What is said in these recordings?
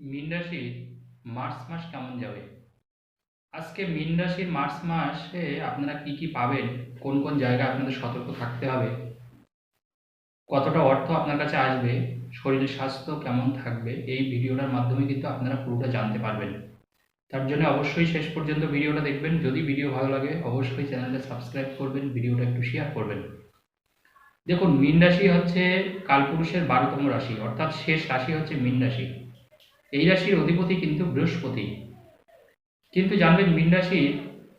মীন রাশির মার্চ মাস কেমন যাবে? আজকে মীন রাশির মার্চ মাসে আপনারা কি কি পাবেন? কোন কোন জায়গায় আপনাদের সতর্ক থাকতে হবে? কতটা অর্থ আপনার কাছে আসবে? শরীরের স্বাস্থ্য কেমন থাকবে? এই ভিডিওটার মাধ্যমে কিন্তু আপনারা পুরোটা জানতে পারবেন। তার জন্য অবশ্যই শেষ পর্যন্ত ভিডিওটা দেখবেন। যদি ভিডিও ভালো লাগে, অবশ্যই চ্যানেলটা সাবস্ক্রাইব করবেন, ভিডিওটা একটু শেয়ার করবেন। দেখুন, মীন রাশি হচ্ছে কালপুরুষের বারোতম রাশি, অর্থাৎ শেষ রাশি হচ্ছে মীন রাশি। এই রাশির অধিপতি কিন্তু বৃহস্পতি। কিন্তু জানবেন, মীন রাশির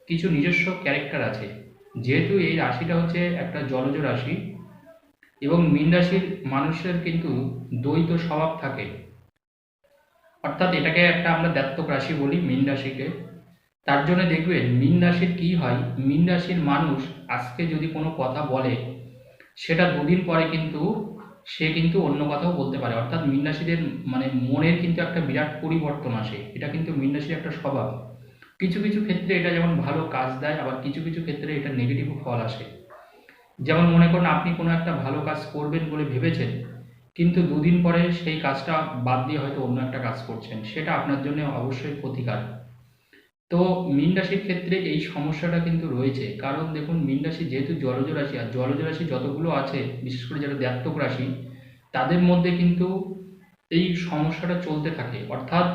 কিছু নিজস্ব ক্যারেক্টার আছে। যেহেতু এই রাশিটা হচ্ছে একটা জলজ রাশি এবং মীন রাশির মানুষের কিন্তু দ্বৈত স্বভাব থাকে। অর্থাৎ এটাকে একটা আমরা দ্বাত্তক রাশি বলি মীন রাশিকে। তার জন্য দেখবেন, মীন রাশির কি হয়? মীন রাশির মানুষ আজকে যদি কোনো কথা বলে, সেটা দুদিন পরে কিন্তু সে কিন্তু অন্য কথাও বলতে পারে। অর্থাৎ মীন রাশিদের মানে মনের কিন্তু একটা বিরাট পরিবর্তন আসে। এটা কিন্তু মীন রাশির একটা স্বভাব। কিছু কিছু ক্ষেত্রে এটা যেমন ভালো কাজ দেয়, আবার কিছু কিছু ক্ষেত্রে এটা নেগেটিভ ফল আসে। যেমন মনে করুন, আপনি কোনো একটা ভালো কাজ করবেন বলে ভেবেছেন, কিন্তু দুদিন পরে সেই কাজটা বাদ দিয়ে হয়তো অন্য একটা কাজ করছেন। সেটা আপনার জন্য অবশ্যই ক্ষতিকার তো মীন রাশির ক্ষেত্রে এই সমস্যাটা কিন্তু রয়েছে। কারণ দেখুন, মীন রাশি যেহেতু জলজ রাশি, আর জলজ রাশি যতগুলো আছে, বিশেষ করে যারা দ্বাত্তক রাশি, তাদের মধ্যে কিন্তু এই সমস্যাটা চলতে থাকে। অর্থাৎ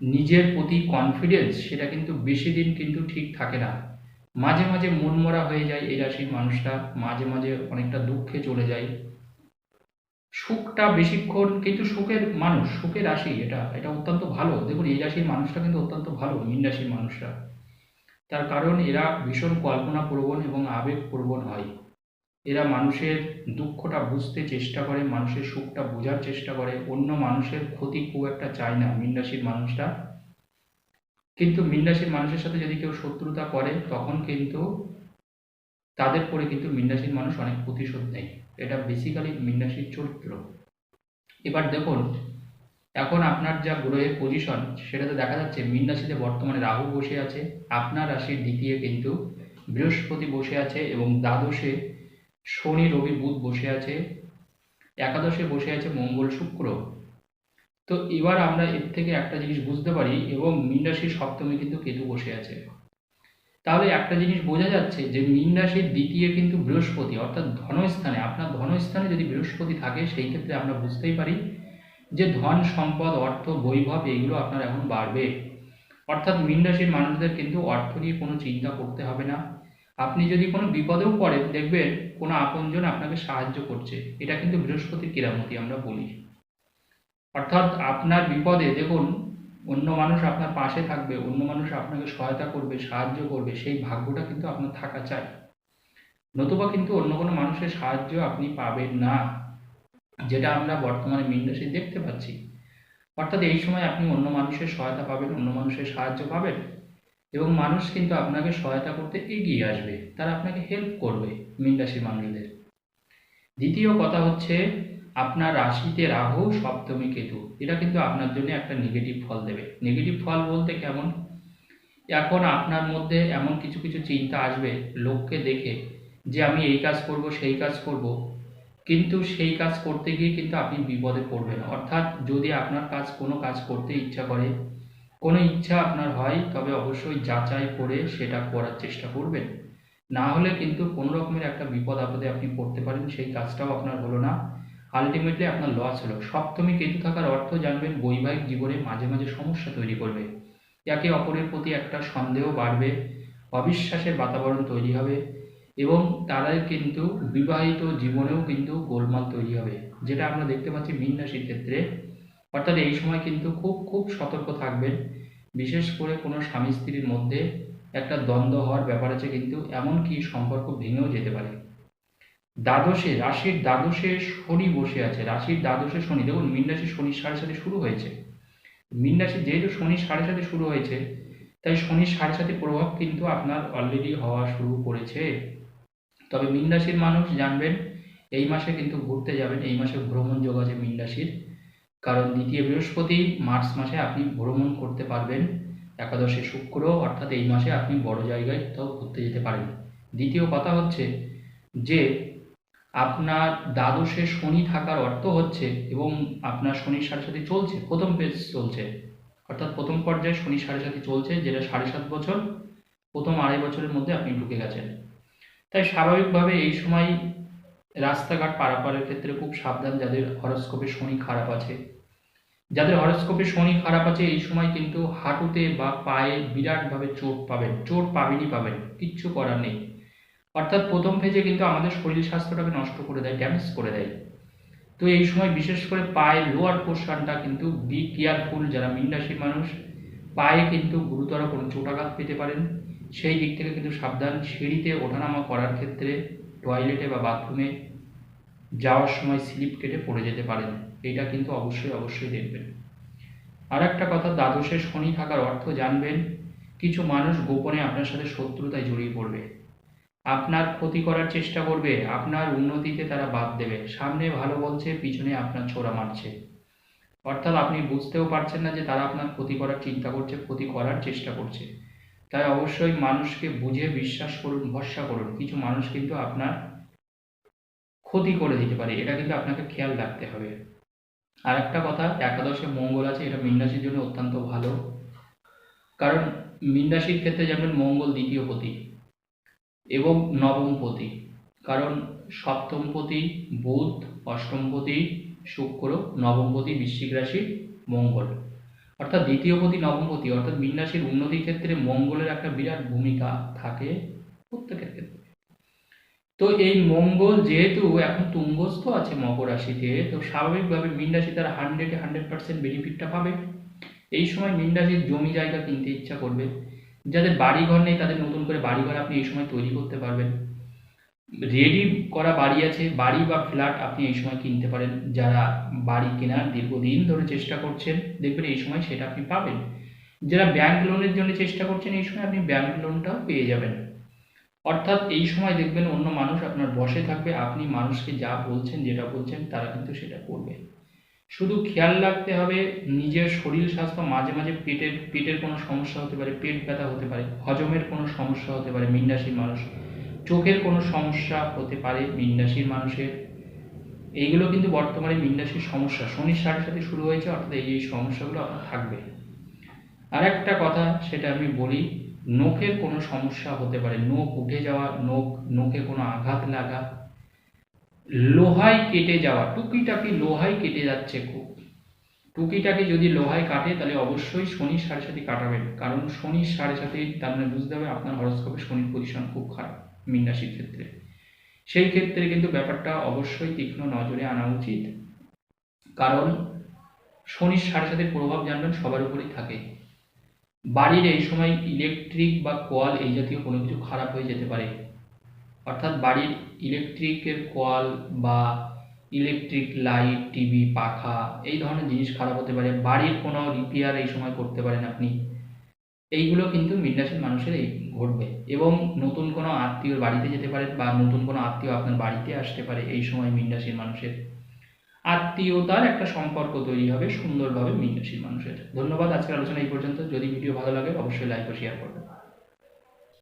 নিজের প্রতি কনফিডেন্স সেটা কিন্তু বেশি দিন কিন্তু ঠিক থাকে না। মাঝে মাঝে মনমরা হয়ে যায় এই রাশির মানুষটা মাঝে মাঝে অনেকটা দুঃখে চলে যায়। সুখটা বেশিক্ষণ কিন্তু সুখের মানুষ, সুখের রাশি এটা এটা অত্যন্ত ভালো। দেখুন, এই রাশির মানুষটা কিন্তু অত্যন্ত ভালো, মীন রাশির মানুষরা। তার কারণ, এরা ভীষণ কল্পনা প্রবণ এবং আবেগ প্রবণ হয়। এরা মানুষের দুঃখটা বুঝতে চেষ্টা করে, মানুষের সুখটা বোঝার চেষ্টা করে। অন্য মানুষের ক্ষতি খুব একটা চায় না মীন রাশির মানুষটা কিন্তু মীন রাশির মানুষের সাথে যদি কেউ শত্রুতা করে, তখন কিন্তু তাদের পরে কিন্তু মীন রাশির মানুষ অনেক প্রতিশোধ নেয়। এটা বেসিক্যালি মীন রাশির চরিত্র। এবার দেখুন, এখন আপনার যা গ্রহের পজিশন সেটাতে দেখা যাচ্ছে মীন বর্তমানে রাহু বসে আছে, আপনার রাশির দ্বিতীয় কিন্তু বৃহস্পতি বসে আছে এবং দ্বাদশে শনি, রবি, বুধ বসে আছে, একাদশে বসে আছে মঙ্গল, শুক্র। তো এবার আমরা এর থেকে একটা জিনিস বুঝতে পারি এবং মীন রাশির সপ্তমে কিন্তু কেতু বসে আছে। তাহলে একটা জিনিস বোঝা যাচ্ছে যে মীন রাশির দ্বিতীয় কিন্তু বৃহস্পতি, অর্থাৎ ধনস্থানে। আপনার ধনস্থানে যদি বৃহস্পতি থাকে, সেই ক্ষেত্রে আমরা বুঝতেই পারি যে ধন, সম্পদ, অর্থ, বৈভব, এগুলো আপনার এখন বাড়বে। অর্থাৎ মীন রাশির মানুষদের কিন্তু অর্থ নিয়ে কোনো চিন্তা করতে হবে না। আপনি যদি কোনো বিপদেও পড়েন, দেখবেন কোনো আপনজন আপনাকে সাহায্য করছে। এটা কিন্তু বৃহস্পতির কেরামতি, আমরা বলি। অর্থাৎ আপনার বিপদে, দেখুন অন্য মানুষ আপনার পাশে থাকবে, অন্য মানুষ আপনাকে সহায়তা করবে, সাহায্য করবে, সেই ভাগ্যটা কিন্তু আপনার থাকা চাই। নতুবা কিন্তু অন্য কোনো মানুষের সাহায্য আপনি পাবেন না, যেটা আমরা বর্তমানে মীন রাশি দেখতে পাচ্ছি। অর্থাৎ এই সময় আপনি অন্য মানুষের সহায়তা পাবেন, অন্য মানুষের সাহায্য পাবেন এবং মানুষ কিন্তু আপনাকে সহায়তা করতে এগিয়ে আসবে। তারা আপনাকে হেল্প করবে মীন রাশির মানুষদের। দ্বিতীয় কথা হচ্ছে আপনার রাশিতে রাহু, সপ্তমী কেতু। এটা কিন্তু আপনার জন্য একটা নেগেটিভ ফল দেবে। নেগেটিভ ফল বলতে কেমন? এখন আপনার মধ্যে এমন কিছু কিছু চিন্তা আসবে লোককে দেখে যে আমি এই কাজ করব, সেই কাজ করব। কিন্তু সেই কাজ করতে গিয়ে কিন্তু আপনি বিপদে পড়বেন। অর্থাৎ যদি আপনার কাজ কোনো কাজ করতে ইচ্ছা করে, কোনো ইচ্ছা আপনার হয়, তবে অবশ্যই যাচাই করে সেটা করার চেষ্টা করবেন। না হলে কিন্তু কোনো রকমের একটা বিপদ আপদে আপনি পড়তে পারেন, সেই কাজটাও আপনার হলো না। আলটিমেটলি আপনার লস হলো। সপ্তমী কেতু থাকার অর্থ জানবেন বৈবাহিক জীবনে মাঝে মাঝে সমস্যা তৈরি করবে। একে অপরের প্রতি একটা সন্দেহ বাড়বে, অবিশ্বাসের বাতাবরণ তৈরি হবে এবং তারাই কিন্তু বিবাহিত জীবনেও কিন্তু গোলমাল তৈরি হবে, যেটা আমরা দেখতে পাচ্ছি মীন রাশির ক্ষেত্রে। অর্থাৎ এই সময় কিন্তু খুব খুব সতর্ক থাকবেন। বিশেষ করে কোনো স্বামী স্ত্রীর মধ্যে একটা দ্বন্দ্ব হওয়ার ব্যাপার আছে কিন্তু এমনকি সম্পর্ক ভেঙেও যেতে পারে। দ্বাদশে, রাশির দ্বাদশে শনি বসে আছে, রাশির দ্বাদশে শনি। দেখুন, মীন রাশির শনির সাড়ে সাথে শুরু হয়েছে। মীন রাশি যেহেতু শনির সাড়ে সাথে শুরু হয়েছে, তাই শনির সাড়ে সাথে প্রভাব কিন্তু আপনার অলরেডি হওয়া শুরু করেছে। তবে মীন রাশির মানুষ জানবেন, এই মাসে কিন্তু ঘুরতে যাবেন। এই মাসে ভ্রমণ যোগ আছে মীন রাশির। কারণ দ্বিতীয় বৃহস্পতি, মার্চ মাসে আপনি ভ্রমণ করতে পারবেন। একাদশে শুক্র, অর্থাৎ এই মাসে আপনি বড় জায়গায় কোথাও ঘুরতে যেতে পারেন। দ্বিতীয় কথা হচ্ছে যে আপনার দ্বাদশে শনি থাকার অর্থ হচ্ছে এবং আপনার শনির সাড়ে সাথে চলছে, প্রথম পেজ চলছে। অর্থাৎ প্রথম পর্যায়ে শনি সাড়ে সাথে চলছে, যেটা সাড়ে সাত বছর, প্রথম আড়াই বছরের মধ্যে আপনি ঢুকে গেছেন। তাই স্বাভাবিকভাবে এই সময় রাস্তাঘাট পারাপারের ক্ষেত্রে খুব সাবধান, যাদের হরস্কোপে শনি খারাপ আছে। যাদের হরস্কোপে শনি খারাপ আছে, এই সময় কিন্তু হাঁটুতে বা পায়ে বিরাটভাবে চোট পাবেন, চোট পাবেনই পাবেন, কিচ্ছু করার নেই। অর্থাৎ প্রথম ফেজে কিন্তু আমাদের শরীর স্বাস্থ্যটাকে নষ্ট করে দেয় ড্যামেজ করে দেয়। তো এই সময় বিশেষ করে পায়ের লোয়ার পোর্শনটা কিন্তু বি কেয়ারফুল যারা মীন মানুষ, পায়ে কিন্তু গুরুতর কোনো চোটাঘাত পেতে পারেন। সেই দিক থেকে কিন্তু সাবধান, সিঁড়িতে ওঠানামা করার ক্ষেত্রে টয়লেটে বা বাথরুমে যাওয়ার সময় স্লিপ কেটে পড়ে যেতে পারেন। এটা কিন্তু অবশ্যই অবশ্যই দেখবেন। আর একটা কথা, দ্বাদশে শনি থাকার অর্থ জানবেন, কিছু মানুষ গোপনে আপনার সাথে শত্রুতায় জড়িয়ে পড়বে। আপনার ক্ষতি করার চেষ্টা করবে, আপনার উন্নতিতে তারা বাদ দেবে। সামনে ভালো বলছে, পিছনে আপনার ছোড়া মারছে। অর্থাৎ আপনি বুঝতেও পারছেন না যে তারা আপনার ক্ষতি করার চিন্তা করছে, ক্ষতি করার চেষ্টা করছে। তাই অবশ্যই মানুষকে বুঝে বিশ্বাস করুন, ভরসা করুন। কিছু মানুষ কিন্তু আপনার ক্ষতি করে দিতে পারে। এটা কিন্তু আপনাকে খেয়াল রাখতে হবে। আর একটা কথা, একাদশে মঙ্গল আছে, এটা মীন রাশির জন্য অত্যন্ত ভালো। কারণ মীন রাশির ক্ষেত্রে যেমন মঙ্গল দ্বিতীয় পতি। এবং নবম পতি। কারণ সপ্তমপতি বুধ অষ্টমপতি শুক্র নবমপতি বৃশ্চিক রাশি মঙ্গল। অর্থাৎ দ্বিতীয় পতি নবমপতি অর্থাৎ মীন রাশির উন্নতির ক্ষেত্রে মঙ্গলের একটা বিরাট ভূমিকা থাকে প্রত্যেকের ক্ষেত্রে। তো এই মঙ্গল যেহেতু এখন তুঙ্গস্থ আছে মকর রাশিতে, তো স্বাভাবিকভাবে মীন রাশি তারা হান্ড্রেডে হান্ড্রেড পার্সেন্ট বেনিফিটটা পাবে। এই সময় মীন রাশির জমি জায়গা কিনতে ইচ্ছা করবে। যাদের বাড়ি ঘর নেই, তাদের নতুন করে বাড়ি ঘর আপনি এই সময় তৈরি করতে পারবেন। রেডি করা বাড়ি আছে, বাড়ি বা ফ্ল্যাট আপনি এই সময় কিনতে পারেন। যারা বাড়ি কেনার দীর্ঘদিন ধরে চেষ্টা করছেন, দেখবেন এই সময় সেটা আপনি পাবেন। যারা ব্যাংক লোনের জন্য চেষ্টা করছেন, এই সময় আপনি ব্যাংক লোনটাও পেয়ে যাবেন। অর্থাৎ এই সময় দেখবেন অন্য মানুষ আপনার বসে থাকবে, আপনি মানুষকে যা বলছেন, যেটা বলছেন, তারা কিন্তু সেটা করবে। শুধু খেয়াল রাখতে হবে নিজের শরীর স্বাস্থ্য, মাঝে মাঝে পেটের পেটের কোনো সমস্যা হতে পারে, পেট ব্যথা হতে পারে, হজমের কোনো সমস্যা হতে পারে মীন রাশির মানুষ। চোখের কোনো সমস্যা হতে পারে মীন রাশির মানুষের। এইগুলো কিন্তু বর্তমানে মীন রাশির সমস্যা। শনির সাথে সাথে শুরু হয়েছে, অর্থাৎ এই এই সমস্যাগুলো আপনার থাকবে। আর একটা কথা সেটা আমি বলি, নখের কোনো সমস্যা হতে পারে। নখ উঠে যাওয়া, নখ, নখে কোনো আঘাত লাগা লোহায় কেটে যাওয়া, টুকিটাকি লোহায় কেটে যাচ্ছে খুব। টুকিটাকি যদি লোহায় কাটে, তাহলে অবশ্যই শনির সাড়ে সাথে কাটাবেন। কারণ শনির সাড়ে সাথে, তার মানে বুঝতে হবে আপনার হরস্কোপে শনির পজিশন খুব খারাপ মীন রাশির ক্ষেত্রে। সেই ক্ষেত্রে কিন্তু ব্যাপারটা অবশ্যই তীক্ষ্ণ নজরে আনা উচিত। কারণ শনির সাড়ে সাথে প্রভাব জানবেন সবার উপরেই থাকে। বাড়ির এই সময় ইলেকট্রিক বা কোয়াল এই জাতীয় কোনো কিছু খারাপ হয়ে যেতে পারে। অর্থাৎ বাড়ির ইলেকট্রিকের কল বা ইলেকট্রিক লাইট টিভি পাখা, এই ধরনের জিনিস খারাপ হতে পারে, বাড়ির কোনো রিপেয়ার এই সময় করতে পারেন আপনি। এইগুলো কিন্তু মিডরাশির মানুষের এই ঘটবে এবং নতুন কোনো আত্মীয়র বাড়িতে যেতে পারেন বা নতুন কোনো আত্মীয় আপনার বাড়িতে আসতে পারে এই সময় মিনরাশির মানুষের। আত্মীয়তার একটা সম্পর্ক তৈরি হবে সুন্দরভাবে মিনরাশির মানুষের। ধন্যবাদ, আজকের আলোচনা এই পর্যন্ত। যদি ভিডিও ভালো লাগে, অবশ্যই লাইক ও শেয়ার করবেন।